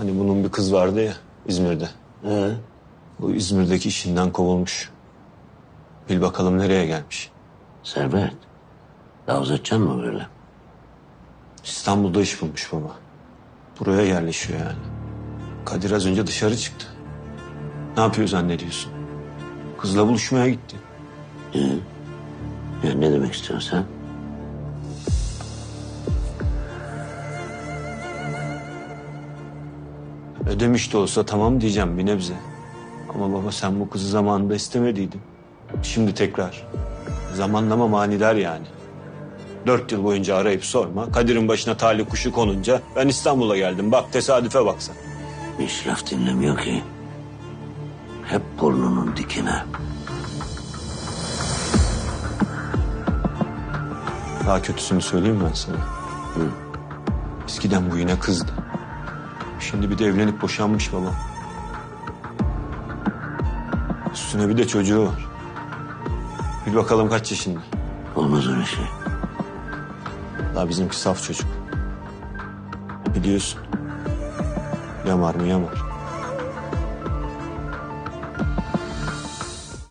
Hani bunun bir kız vardı ya İzmir'de. He? Bu İzmir'deki işinden kovulmuş. Bil bakalım nereye gelmiş. Servet. Daha uzatacaksın mı böyle? İstanbul'da iş bulmuş baba. Buraya yerleşiyor yani. Kadir az önce dışarı çıktı. Ne yapıyor zannediyorsun? Kızla buluşmaya gitti. Ya ne demek istiyorsun sen? Ödemiş de olsa tamam diyeceğim bir nebze. Ama baba sen bu kızı zamanında istemediydin. Şimdi tekrar. Zamanlama manidar yani. Dört yıl boyunca arayıp sorma. Kadir'in başına talih kuşu konunca ben İstanbul'a geldim. Bak tesadüfe baksan. Hiç laf dinlemiyor ki. Hep burnunun dikine. Daha kötüsünü söyleyeyim ben sana. Eskiden bu yine kızdı. Şimdi bir de evlenip boşanmış baba. Üstüne bir de çocuğu var. Bir bakalım kaç yaşında. Olmaz öyle şey. Daha bizimki saf çocuk. Biliyorsun. Yamar mı yamar.